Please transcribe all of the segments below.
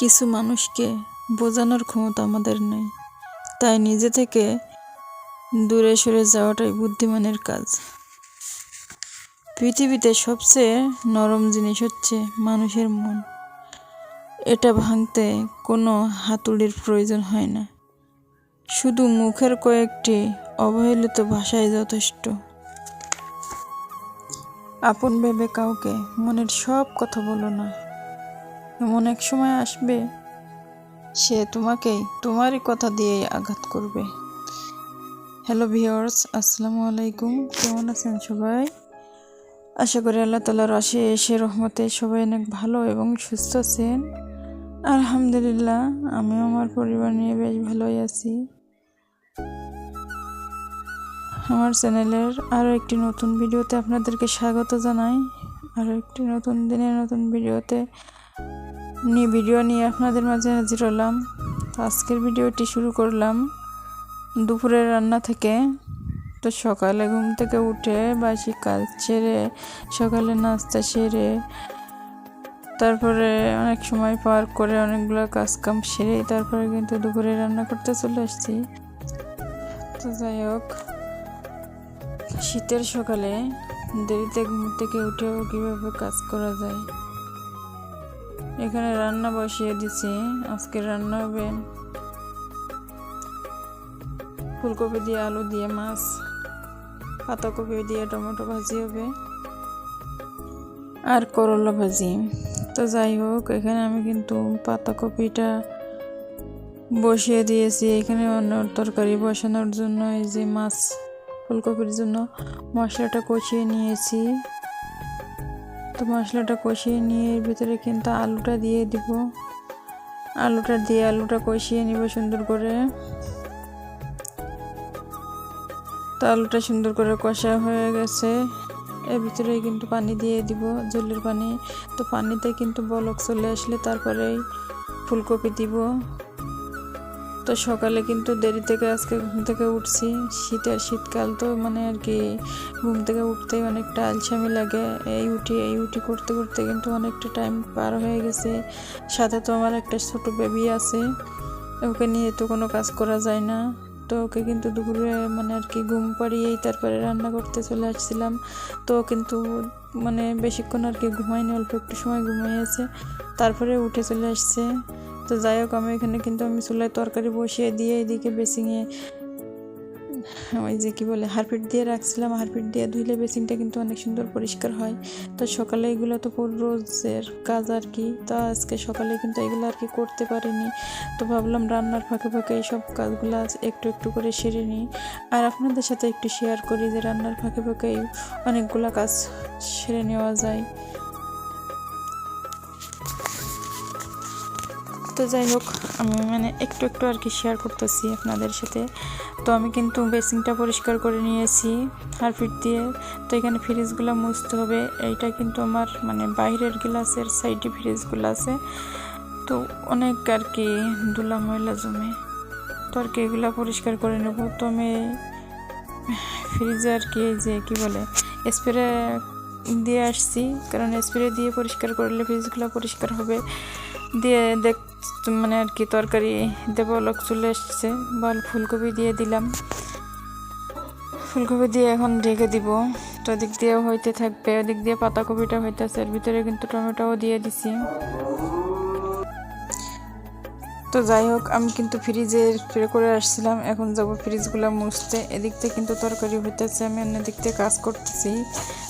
কিছু মানুষকে বোঝানোর ক্ষমতা আমাদের নেই। তাই নিজে থেকে দূরে সরে যাওয়াটাই বুদ্ধিমানের কাজ। পৃথিবীতে সবচেয়ে নরম জিনিস হচ্ছে মানুষের মন। এটা ভাঙতে কোনো হাতুড়ির প্রয়োজন হয় না। শুধু মুখের কয়েকটি অবহেলিত ভাষাই যথেষ্ট। আপন ভেবে কাউকে মনের সব কথা বলো না। এমন এক সময় আসবে, সে তোমাকেই তোমারই কথা দিয়েই আঘাত করবে। হ্যালো ভিওর্স আসসালামু আলাইকুম। কেমন আছেন সবাই? আশা করি আল্লাহ তালার আসে এসে রহমতে সবাই অনেক ভালো এবং সুস্থ আছেন। আলহামদুলিল্লাহ, আমিও আমার পরিবার নিয়ে বেশ ভালোই আছি। আমার চ্যানেলের আরও একটি নতুন ভিডিওতে আপনাদেরকে স্বাগত জানাই। আরও একটি নতুন দিনের নতুন ভিডিওতে নিয়ে ভিডিও নিয়ে আপনাদের মাঝে হাজির হলাম। আজকের ভিডিওটি শুরু করলাম দুপুরের রান্না থেকে। তো সকালে ঘুম থেকে উঠে বাসি কাজ ছেড়ে সকালে নাস্তা সেরে, তারপরে অনেক সময় পার করে অনেকগুলো কাজ কাম সেরে তারপরে কিন্তু দুপুরে রান্না করতে চলে আসছি। তো যাই হোক, শীতের সকালে দেরিতে ঘুম থেকে উঠেও কীভাবে কাজ করা যায়? এখানে রান্না বসিয়ে দিছি, আজকে রান্না হবে ফুলকপি দিয়ে আলু দিয়ে মাছ। পাতাকপি দিয়ে টমেটো ভাজি হবে। আর করলা ভাজি। তো যাই হোক, এখানে আমি কিন্তু পাতাকপিটা বসিয়ে দিয়েছি। এখানে অন্য তরকারি বসানোর জন্য, এই যে মাছ, ফুলকপির জন্য মশলাটা কষিয়ে নিয়েছি। তো মশলাটা কষিয়ে নিয়ে এর ভিতরে কিন্তু আলুটা দিয়ে দিব। আলুটা দিয়ে আলুটা কষিয়ে নিব সুন্দর করে। আলুটা সুন্দর করে কষা হয়ে গেছে। এর ভিতরে কিন্তু পানি দিয়ে দিব, জলের পানি। তো পানিতে কিন্তু বলক চলে আসলে তারপরেই ফুলকপি দিব। তো সকালে কিন্তু দেরি থেকে আজকে ঘুম থেকে উঠছি। শীতের শীতকাল তো মানে আর কি, ঘুম থেকে উঠতেই অনেকটা আলসামি লাগে। এই উঠি এই উঠি করতে করতে কিন্তু অনেকটা টাইম পার হয়ে গেছে। সাথে তো আমার একটা ছোট বেবি আছে, ওকে নিয়ে তো কোনো কাজ করা যায় না। তো ওকে কিন্তু দুপুরে মানে আর কি ঘুম পাড়িয়েই তারপরে রান্না করতে চলে আসছিলাম। তো কিন্তু মানে বেশিক্ষণ আর কি ঘুমায়নি, অল্প একটু সময় ঘুমাইয়েছে। তারপরে উঠে চলে আসছে। তো যাই হোক, আমি এখানে কিন্তু আমি চুলায় তরকারি বসিয়ে দিয়ে এদিকে বেসিংয়ে ওই যে কি বলে, হারপিট দিয়ে রাখছিলাম, হারপিট দিয়ে ধুইলে বেসিনটা কিন্তু অনেক সুন্দর পরিষ্কার হয়। তো সকালে এগুলো তো রোজের কাজ আর কি, তা আজকে সকালে কিন্তু এগুলো আর কি করতে পারিনি। তো ভাবলাম রান্নার ফাঁকে ফাঁকে এইসব কাজগুলো আজ একটু একটু করে সেরে নিই। আর আপনাদের সাথে একটু শেয়ার করি যে রান্নার ফাঁকে ফাঁকে অনেকগুলো কাজ সেরে নেওয়া যায়। তো যাই হোক, আমি মানে একটু একটু আর কি শেয়ার করতেছি আপনাদের সাথে। তো আমি কিন্তু বেসিংটা পরিষ্কার করে নিয়েছি, হারফিট দিয়ে। তো এখানে ফ্রিজগুলো মুছতে হবে। এইটা কিন্তু আমার মানে বাইরের গ্লাসের সাইডে ফ্রিজগুলো আছে। তো অনেক আর কি ধুলা ময়লা জমে। তো আর কি এগুলো পরিষ্কার করে নেব। তো আমি ফ্রিজে আর কি যে কি বলে স্প্রে দিয়ে আসছি। কারণ স্প্রে দিয়ে পরিষ্কার করলে ফ্রিজগুলো পরিষ্কার হবে। দিয়ে দেখ মানে আর কি তরকারি দেব, লোক চলে এসছে। বল, ফুলকপি দিয়ে দিলাম। ফুলকপি দিয়ে এখন ঢেকে দিব। তো দিক দিয়েও হইতে থাকবে। ওদিক দিয়ে পাতাকপিটা হইতেছে। এর ভিতরে কিন্তু টমেটোও দিয়ে দিছি। তো যাই হোক, আমি কিন্তু ফ্রিজে স্প্রে করে আসছিলাম। এখন যাব ফ্রিজগুলো মুছতে। এদিক থেকে কিন্তু তরকারি হইতেছে, আমি অন্য থেকে কাজ করতেছি।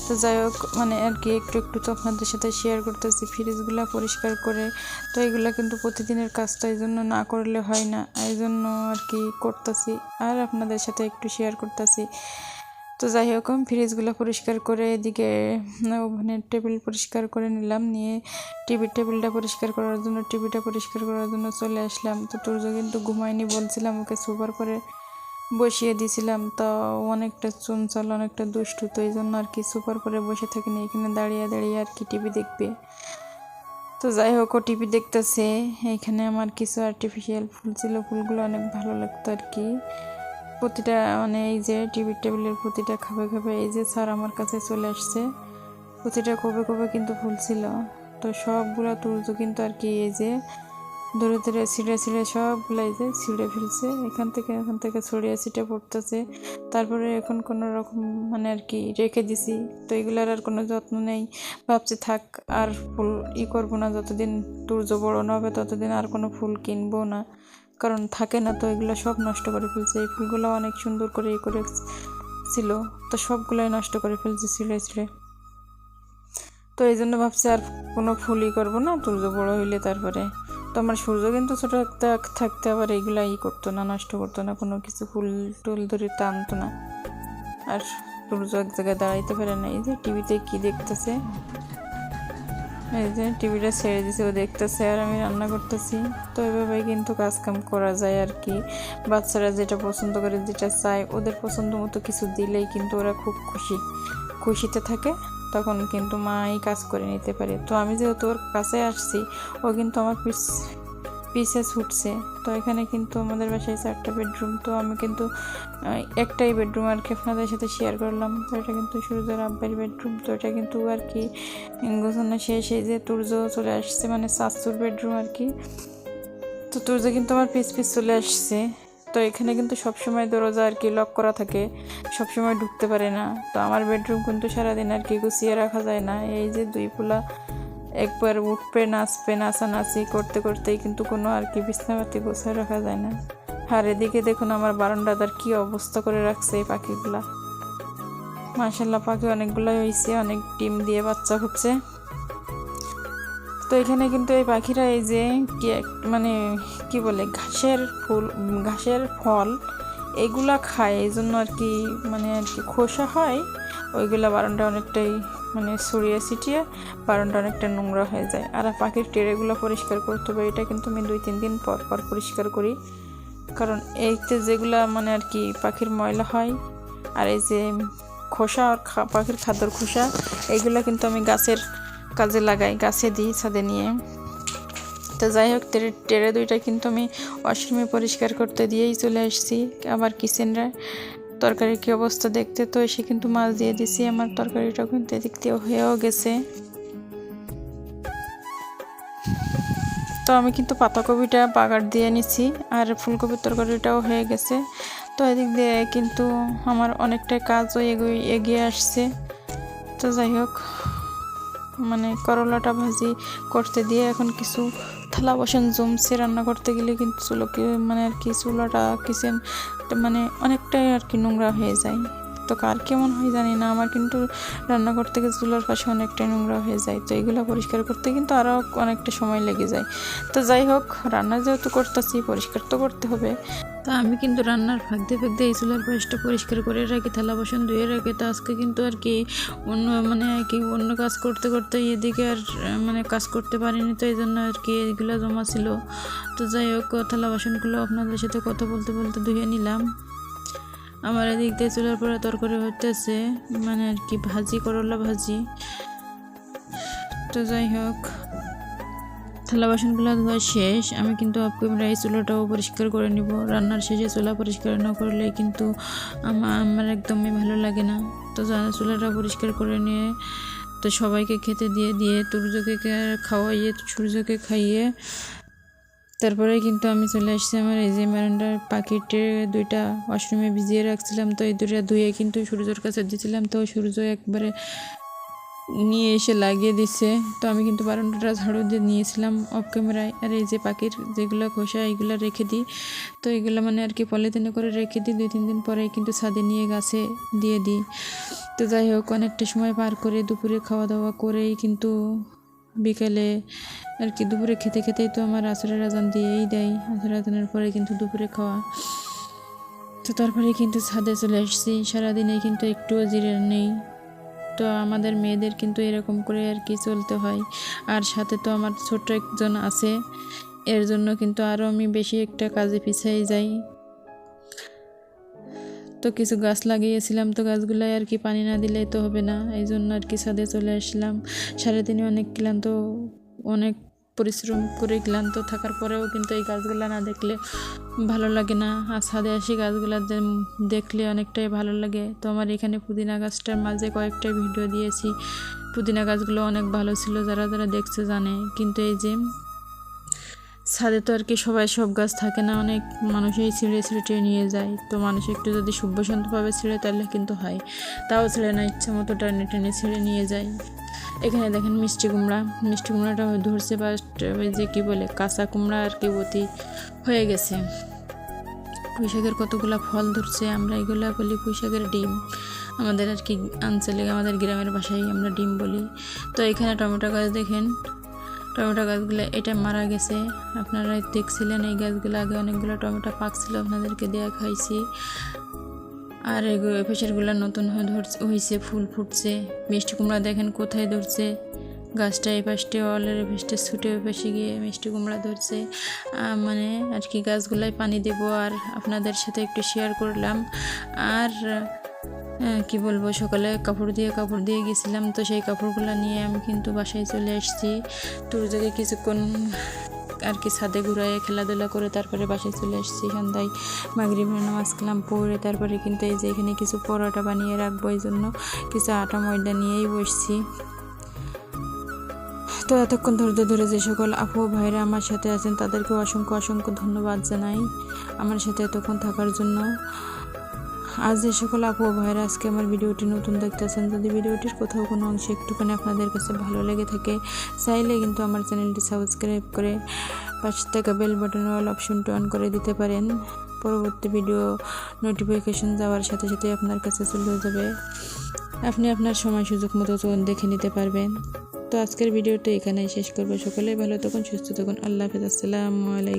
তো যাই হোক মানে আর কি, একটু একটু তো আপনাদের সাথে শেয়ার করতেছি। ফ্রিজগুলো পরিষ্কার করে, তো এগুলো কিন্তু প্রতিদিনের কাজটা এই জন্য না করলে হয় না। এই জন্য আর কি করতেছি। আর আপনাদের সাথে একটু শেয়ার করতেছি। তো যাই হোক ফ্রিজগুলো পরিষ্কার করে এদিকে ওভেনের টেবিল পরিষ্কার করে নিলাম, নিয়ে টিভির টেবিলটা পরিষ্কার করার জন্য, টিভিটা পরিষ্কার করার জন্য চলে আসলাম। তো তোর কিন্তু ঘুমায়নি বলছিলাম, ওকে সুপার করে বসিয়ে দিছিলাম তো অনেকটা চঞ্চল, অনেকটা দুষ্টু, তো এই জন্য আর কি সুপার করে বসে থাকিনি, এখানে দাঁড়িয়ে দাঁড়িয়ে আর কি টিভি দেখবে। তো যাই হোক, ও টিভি দেখতেছে, এখানে আমার কিছু আর্টিফিশিয়াল ফুল ছিল, ফুলগুলো অনেক ভালো লাগতো আর কি। প্রতিটা মানে এই যে টিভির টেবিলের প্রতিটা খাবে খাবে এই যে স্যার আমার কাছে চলে আসছে, প্রতিটা কবে কবে কিন্তু ফুল ছিল। তো সবগুলো তুলতো কিন্তু আর কি এই যে ধরে ধরে ছিঁড়ে ছিঁড়ে সবগুলো এই যে ছিঁড়ে ফেলছে, এখান থেকে এখান থেকে ছড়িয়ে ছিটে পড়তেছে। তারপরে এখন কোনো রকম মানে আর কি রেখে দিছি। তো এগুলার আর কোনো যত্ন নেই। ভাবছি থাক, আর ফুল ই করব না। যতদিন সূর্য বড় না হবে, ততদিন আর কোনো ফুল কিনবো না। কারণ থাকে না তো, এগুলো সব নষ্ট করে ফেলছে। এই ফুলগুলো অনেক সুন্দর করে ই করে ছিল, তো সবগুলোই নষ্ট করে ফেলছে ছিঁড়ে ছিঁড়ে। তো এই জন্য ভাবছি আর কোনো ফুলই করব না সূর্য বড় হইলে তারপরে। তো আমার সূর্য কিন্তু ছোটো একটা থাকতে আবার এইগুলা ই করতো না, নষ্ট করতো না, কোনো কিছু ফুল টুল ধরে টানতো না। আর সূর্য এক জায়গায় দাঁড়াইতে পারে না, এই যে টিভিতে কী দেখতেছে? এই যে টিভিটা ছেড়ে দিছে, ও দেখতেছে আর আমি রান্না করতেছি। তো এভাবেই কিন্তু কাজকাম করা যায় আর কি। বাচ্চারা যেটা পছন্দ করে, যেটা চায়, ওদের পছন্দ মতো কিছু দিলেই কিন্তু ওরা খুব খুশি। খুশিতে থাকে, তখন কিন্তু মাই কাজ করে নিতে পারে। তো আমি যেহেতু ওর কাছে আসছি, ও কিন্তু আমার পিসে ছুটছে তো এখানে কিন্তু আমাদের বাসায় চারটা বেডরুম। তো আমি কিন্তু একটাই বেডরুম আর কি আপনাদের সাথে শেয়ার করলাম। তো এটা কিন্তু সূর্যের আব্বার বেডরুম। তো এটা কিন্তু আর কি গোছানো শেষ। এই যে তুর্য চলে আসছে মানে শাশুর বেডরুম আর কি। তো তুর্য কিন্তু আমার পিস পিস চলে আসছে। তো এখানে কিন্তু সবসময় দরজা আর কি লক করা থাকে। সবসময় ঢুকতে পারে না। তো আমার বেডরুম কিন্তু সারাদিন আর কি গুছিয়ে রাখা যায় না। এই যে দুই পোলা একবার উঠবে, নাচবে, নাচানাচি করতে করতেই কিন্তু কোনো আর কি বিছনাপাতি গোছায় রাখা যায় না। আর এদিকে দেখুন আমার বারান্দাদার কি অবস্থা করে রাখছে এই পাখিগুলা। মাশাল্লাহ পাখি অনেকগুলাই হয়েছে অনেক ডিম দিয়ে বাচ্চা হচ্ছে। তো এখানে কিন্তু এই পাখিরা এই যে কি মানে কি বলে, ঘাসের ফুল ঘাসের ফল এগুলা খায় এই জন্য আর কি মানে আর কি খোসা হয়। ওইগুলা বারণটা অনেকটাই মানে ছড়িয়ে ছিটিয়ে বারণটা অনেকটা নোংরা হয়ে যায়। আর পাখির টেরেগুলো পরিষ্কার করতে হবে, এটা কিন্তু আমি দুই, তিন দিন পর পর পরিষ্কার করি। কারণ এইতে যেগুলা মানে আর কি পাখির ময়লা হয়, আর এই যে খোসা আর পাখির খাদ্যর খোসা এইগুলো কিন্তু আমি গাছের কাজে লাগাই, গাছে দিই, ছাদে নিয়ে। তো যাই হোক, টেরে দুইটা কিন্তু আমি ওয়াশরুমে পরিষ্কার করতে দিয়েই চলে আসছি। আবার কিচেনরা তরকারির কী অবস্থা দেখতে তো, এসে কিন্তু মাছ দিয়ে দিছি। আমার তরকারিটা কিন্তু এদিক দিয়ে হয়েও গেছে। তো আমি কিন্তু পাতাকপিটা বাগার দিয়ে নিছি, আর ফুলকপির তরকারিটাও হয়ে গেছে। তো এদিক দিয়ে কিন্তু আমার অনেকটাই কাজও এগিয়ে আসছে। তো যাই হোক মানে করলাটা ভাজি করতে দিয়ে এখন কিছু থালা বাসন জমছে রান্না করতে গেলে কিন্তু চুলোকে মানে আর কি চুলাটা কিচেন মানে অনেকটাই আর কি নোংরা হয়ে যায়। তো কার কেমন হয় জানি না, আমার কিন্তু রান্না করতে গিয়ে চুলার পাশে অনেকটাই নোংরা হয়ে যায়। তো এগুলো পরিষ্কার করতে কিন্তু আরও অনেকটা সময় লেগে যায়। তো যাই হোক, রান্না যেহেতু করতেছি, পরিষ্কার তো করতে হবে। তো আমি কিন্তু রান্নার ফাঁক দিয়ে ফাঁক দিয়ে এই চুলার পাশটা পরিষ্কার করে রাখি, থালা বাসন ধুয়ে রাখি। তো আজকে কিন্তু আর কি অন্য মানে কি অন্য কাজ করতে করতে এদিকে আর মানে কাজ করতে পারিনি, তো এই জন্য আর কি এগুলো জমা ছিল। তো যাই হোক, থালা বাসনগুলো আপনাদের সাথে কথা বলতে বলতে ধুয়ে নিলাম। আমার এদিক দিয়ে চুলার পরে তরকারি হতেছে মানে আর কি ভাজি, করলা ভাজি। তো যাই হোক থালা বাসনগুলো ধোয়া শেষ। আমি কিন্তু অফ এই চুলাটাও পরিষ্কার করে নিব। রান্নার শেষে চুলা পরিষ্কার না করলে কিন্তু আমার একদমই ভালো লাগে না। তো চুলাটা পরিষ্কার করে নিয়ে তো সবাইকে খেতে দিয়ে দিয়ে সূর্যকে কে- খাওয়াইয়ে, সূর্যকে খাইয়ে তারপরে কিন্তু আমি চলে আসছি আমার এই যে ম্যারেন্ডার পাখিটে দুইটা ওয়াশরুমে ভিজিয়ে রাখছিলাম। তো এই দুইটা ধুয়ে কিন্তু সূর্যর কাছে দিয়েছিলাম তো সূর্য একবারে নিয়ে এসে লাগিয়ে দিচ্ছে তো আমি কিন্তু বারান্দাটা ঝাড়ু দিয়ে নিয়েছিলাম অফ ক্যামেরায় আর এই যে পাখির যেগুলো খোসা এইগুলো রেখে দিই। তো এগুলো মানে আর কি পলিথিনে করে রেখে দিই। দুই, তিন দিন পরে কিন্তু ছাদে নিয়ে গাছে দিয়ে দিই। তো যাই হোক, অনেকটা সময় পার করে দুপুরে খাওয়া দাওয়া করেই কিন্তু বিকেলে আর কি দুপুরে খেতে খেতেই তো আমার আসরের আজান দিয়েই দেয়। আসরের আজানের পরে কিন্তু দুপুরে খাওয়া। তো তারপরে কিন্তু ছাদে চলে আসছি। সারাদিনে কিন্তু একটুও জিরে নেই। তো আমাদের মেয়েদের কিন্তু এরকম করে আর কি চলতে হয়। আর সাথে তো আমার ছোট্ট একজন আছে, এর জন্য কিন্তু আরও আমি বেশি একটা কাজে পিছিয়ে যাই। তো কিছু গাছ লাগিয়েছিলাম, তো গাছগুলাই আর কি পানি না দিলে তো হবে না এই জন্য আর কি ছাদে চলে আসলাম। সারাদিনে অনেক ক্লান্ত, অনেক পরিশ্রম করে ক্লান্ত থাকার পরেও কিন্তু এই গাছগুলো না দেখলে ভালো লাগে না। আর ছাদে আসি গাছগুলো দেখলে অনেকটাই ভালো লাগে। তো আমার এখানে পুদিনা গাছটার মাঝে কয়েকটা ভিডিও দিয়েছি। পুদিনা গাছগুলো অনেক ভালো ছিল, যারা যারা দেখছে জানে। কিন্তু এই যে ছাদে তো আর কি সবাই সব গাছ থাকে না, অনেক মানুষই ছিঁড়ে ছিঁড়ে নিয়ে যায়। তো মানুষ একটু যদি শুভ্যসন্তভাবে ছিঁড়ে, তাহলে কিন্তু হয়। তাও ছিঁড়ে না, ইচ্ছা মতো টানে টেনে ছিঁড়ে নিয়ে যায়। এখানে দেখেন মিষ্টি কুমড়া। মিষ্টি কুমড়াটা ধরছে বা ওই যে কী বলে, কাঁচা কুমড়া আর কি অতি হয়ে গেছে। পুঁইশাকের কতগুলা ফল ধরছে, আমরা এগুলা বলি পুঁইশাকের ডিম। আমাদের আর কি আঞ্চলিক, আমাদের গ্রামের ভাষায় আমরা ডিম বলি। তো এখানে টমেটো গাছ দেখেন টমেটো গাছগুলো, এটা মারা গেছে। আপনারা দেখছিলেন এই গাছগুলো আগে অনেকগুলো টমেটো পাকছিল আপনাদেরকে দেয়া খাইছি। আর এগুলো পেশারগুলো নতুন হয়ে ধরছে হয়েছে ফুল ফুটছে। মিষ্টি কুমড়া দেখেন কোথায় ধরছে। গাছটা এই পাশটা অলের পাশটা ছুটে ওই পাশে গিয়ে মিষ্টি কুমড়া ধরছে। মানে আর কি গাছগুলাই পানি দেব আর আপনাদের সাথে একটু শেয়ার করলাম। আর কি বলব, সকালে কাপড় দিয়ে কাপড় দিয়ে গেছিলাম, তো সেই কাপড়গুলো নিয়ে আমি কিন্তু বাসায় চলে আসছি। জায়গায় কিছুক্ষণ আর কি ছাদে ঘুরায় খেলাধুলা করে তারপরে বাসায় চলে আসছি সন্ধ্যায়। মাগরিবের নামাজ কালাম পড়ে তারপরে কিন্তু এই যে এখানে কিছু পরোটা বানিয়ে রাখব, এই জন্য কিছু আটা, ময়দা নিয়েই বসছি। তো এতক্ষণ ধৈর্য ধরে যে সকল আপু ভাইরা আমার সাথে আছেন তাদেরকে অসংখ্য অসংখ্য ধন্যবাদ জানাই। আমার সাথে এতক্ষণ থাকার জন্য। আজ যে সকল আপু ভাইরা আজকে আমার ভিডিওটি নতুন দেখতেছেন, যদি ভিডিওটির কোথাও কোনো অংশে একটুখানি আপনাদের কাছে ভালো লেগে থাকে, চাইলে কিন্তু আমার চ্যানেলটি সাবস্ক্রাইব করে পাশে থাকা বেল বাটন অল অপশনটি অন করে দিতে পারেন। পরবর্তী ভিডিও নোটিফিকেশন যাওয়ার সাথে সাথে আপনার কাছে চলে যাবে। আপনি আপনার সময় সুযোগ মতো দেখে নিতে পারবেন। তো আজকের ভিডিওটা এখানেই শেষ করব। সকলে ভালো থাকুন, সুস্থ থাকুন। আল্লাহ হাফেজ। আসসালামু আলাইকুম।